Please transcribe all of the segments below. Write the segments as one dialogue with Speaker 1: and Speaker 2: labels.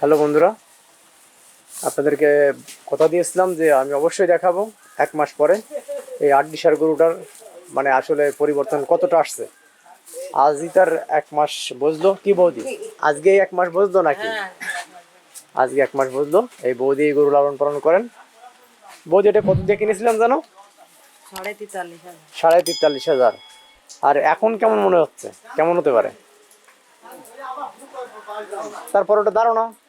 Speaker 1: Hello বন্ধুরা আপনাদেরকে কথা দিয়েছিলাম যে আমি অবশ্যই দেখাবো এক মাস পরে এই আট দিশার গরুটার মানে আসলে পরিবর্তন কতটা আসছে। আজই তার এক মাস বসল কি বৌদি? আজকে এক মাস বসল নাকি? আজকে এক মাস বসল এই বৌদি এই গরু লালন পালন করেন। বৌদি এটা কত দিয়ে কিনেছিলাম জানো?
Speaker 2: সাড়ে তেতাল্লিশ হাজার।
Speaker 1: আর এখন কেমন মনে হচ্ছে? কেমন হতে পারে? তারপর ওটা ধারণা
Speaker 2: পঞ্চাশ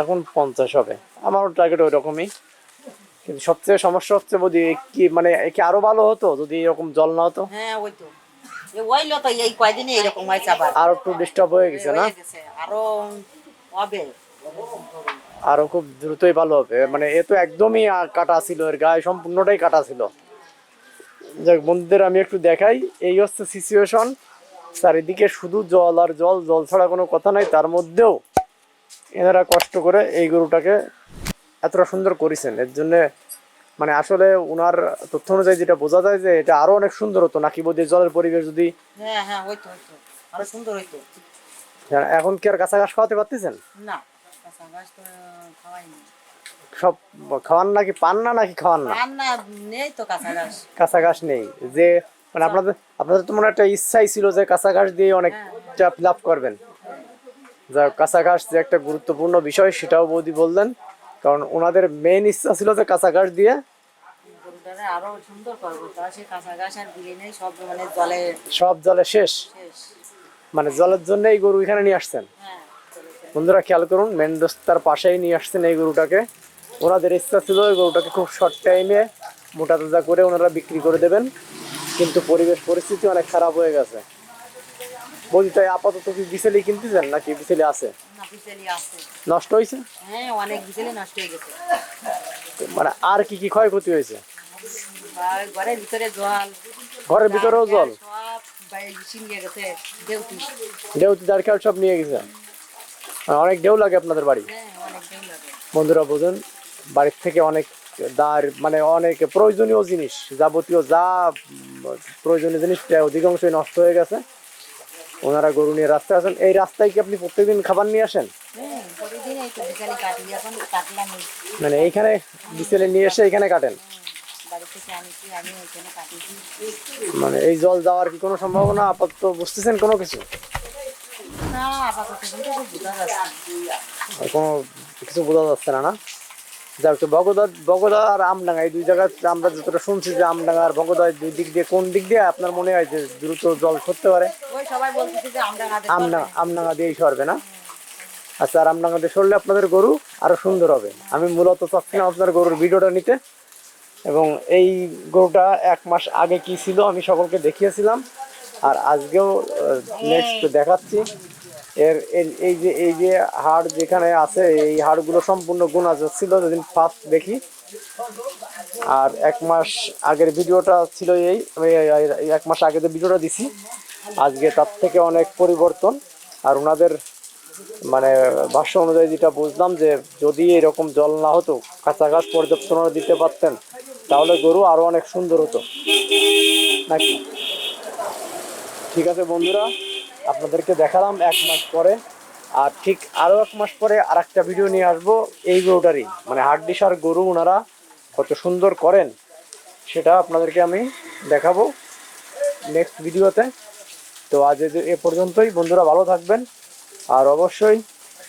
Speaker 1: এখন পঞ্চাশ হবে। আমারও টার্গেট ওই রকমই কিন্তু সবচেয়ে সমস্যা হচ্ছে যদি কি মানে কি আরও ভালো হতো যদি এরকম জল না হতো?
Speaker 2: হ্যাঁ ওই তো। এই কয়দিনে এইরকম হয়েছে আবার।
Speaker 1: আরও একটু ডিস্টার্ব হয়ে গেছে না?
Speaker 2: হয়ে আরও হবে।
Speaker 1: আরও খুব দ্রুতই ভালো হবে। মানে এ তো একদমই কাটা ছিল এর গায়ে সম্পূর্ণটাই কাটা ছিল। যাক বন্ধুদের আমি একটু দেখাই। এই হচ্ছে সিচুয়েশন চারিদিকে শুধু জল আর জল জল ছাড়া কোনো কথা নাই। তার মধ্যেও এনারা কষ্ট করে এই গরুটাকে এতটা সুন্দর করেছেন। এর জন্যে মানে আসলে ওনার তথ্য অনুযায়ী যেটা বোঝা যায় যে এটা আরও অনেক সুন্দর হতো। নাকি বোধ জলের পরিবেশ যদি
Speaker 2: হ্যাঁ হ্যাঁ ওই তো আরও সুন্দর হইতো।
Speaker 1: হ্যাঁ, এখন কি আর কাঁচা ঘাস খাওয়াতে পারতেছেন?
Speaker 2: না কাঁচা ঘাস তো খাওয়াইনি
Speaker 1: সব খাওয়ান নাকি পান না নাকি খাওয়ান না?
Speaker 2: রান্না নেই তো কাঁচা ঘাস
Speaker 1: কাঁচা ঘাস নেই। যে মানে আপনাদের আপনাদের তো মনে হয় একটা ইচ্ছাই ছিল যে কাঁচা ঘাস দিয়ে অনেকটা ফিল আপ করবেন। যা কাঁচা ঘাস যে একটা গুরুত্বপূর্ণ বিষয় সেটাও বৌদি বললেন। কারণ ওনাদের মেন ইচ্ছা ছিল যে ঘাস দিয়ে
Speaker 2: আরও সুন্দর করব। তা সে কাঁচা আর দিলে সব মানে জলে
Speaker 1: সব জলে শেষ। মানে জলের জন্য এই গরু এখানে নিয়ে আসছেন।
Speaker 2: হ্যাঁ।
Speaker 1: বন্ধুরা খেয়াল করুন মেন রাস্তার পাশেই নিয়ে আসছেন এই গরুটাকে। ওনাদের ইচ্ছা ছিল এই গরুটাকে খুব শর্ট টাইমে মোটা তাজা করে ওনারা বিক্রি করে দেবেন। কিন্তু পরিবেশ পরিস্থিতি অনেক খারাপ হয়ে গেছে। বলছি তাই আপাতত কি বিছেলি কিনতেছেন নাকি বিছেলি আছে?
Speaker 2: না বিচেলি আছে।
Speaker 1: নষ্ট হয়েছে?
Speaker 2: হ্যাঁ অনেক বিচেলি নষ্ট হয়ে গেছে।
Speaker 1: মানে আর কি কি ক্ষয়ক্ষতি হয়েছে?
Speaker 2: ঘরের ভিতরে জল
Speaker 1: ঘরের ভিতরেও জল
Speaker 2: দেউতি।
Speaker 1: দাঁড় খেয়াল সব নিয়ে গেছে? অনেক ঢেউ লাগে আপনাদের বাড়ি?
Speaker 2: হ্যাঁ
Speaker 1: বন্ধুরা বুঝুন বাড়ির থেকে অনেক দাঁড় মানে অনেক প্রয়োজনীয় জিনিস যাবতীয় যা প্রয়োজনীয় জিনিস অধিকাংশই নষ্ট হয়ে গেছে। ওনারা গরু নিয়ে রাস্তায় আসেন। এই রাস্তায় কি আপনি প্রত্যেকদিন খাবার নিয়ে আসেন?
Speaker 2: হ্যাঁ
Speaker 1: মানে এইখানে বিকেলে নিয়ে এসে এখানে কাটেন?
Speaker 2: কাটিছি
Speaker 1: মানে এই জল যাওয়ার কি কোনো সম্ভাবনা? আপাতত বুঝতেছেন কোনো কিছু? কোনো কিছু বোঝা যাচ্ছে না না? যাক তো বগদা বগদা আর আমডাঙ্গা এই দুই জায়গা আমরা যতটা শুনছি যে আমডাঙ্গা আর বগদা দুই দিক দিয়ে কোন দিক দিয়ে আপনার মনে হয় যে দ্রুত জল সরতে পারে? আমডাঙ্গা আমডাঙ্গা দিয়েই সরবে না? আচ্ছা আর আমডাঙ্গা দিয়ে সরলে আপনাদের গরু আরও সুন্দর হবে। আমি মূলত চাচ্ছিলাম আপনার গরুর ভিডিওটা নিতে। এবং এই গরুটা এক মাস আগে কি ছিল আমি সকলকে দেখিয়েছিলাম। আর আজকেও নেক্সট দেখাচ্ছি। এর এই যে এই যে হাড় যেখানে আছে, এই হাড়গুলো সম্পূর্ণ গুণা ছিল যেদিন ফার্স্ট দেখি, আর এক মাস আগের ভিডিওটা ছিল এই, আমি এক মাস আগে যে ভিডিওটা দিছি, আজকে তার থেকে অনেক পরিবর্তন। আর ওনাদের মানে ভাষ্য অনুযায়ী যেটা বুঝলাম যে, যদি এরকম জল না হতো, কাঁচা গাছ পর্যাপ্ত দিতে পারতেন, তাহলে গরু আরও অনেক সুন্দর হতো। নাকি? ঠিক আছে বন্ধুরা আপনাদেরকে দেখালাম এক মাস পরে। আর ঠিক আরও এক মাস পরে আর একটা ভিডিও নিয়ে আসব। এই গরুটারই মানে হাড্ডিসার গরু ওনারা কত সুন্দর করেন, সেটা আপনাদেরকে আমি দেখাবো নেক্সট ভিডিওতে তো। আজ এ- এ পর্যন্তই, বন্ধুরা ভালো থাকবেন। আর অবশ্যই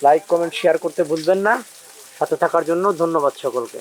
Speaker 1: লাইক কমেন্ট শেয়ার করতে ভুলবেন না। সাথে থাকার জন্য ধন্যবাদ সকলকে।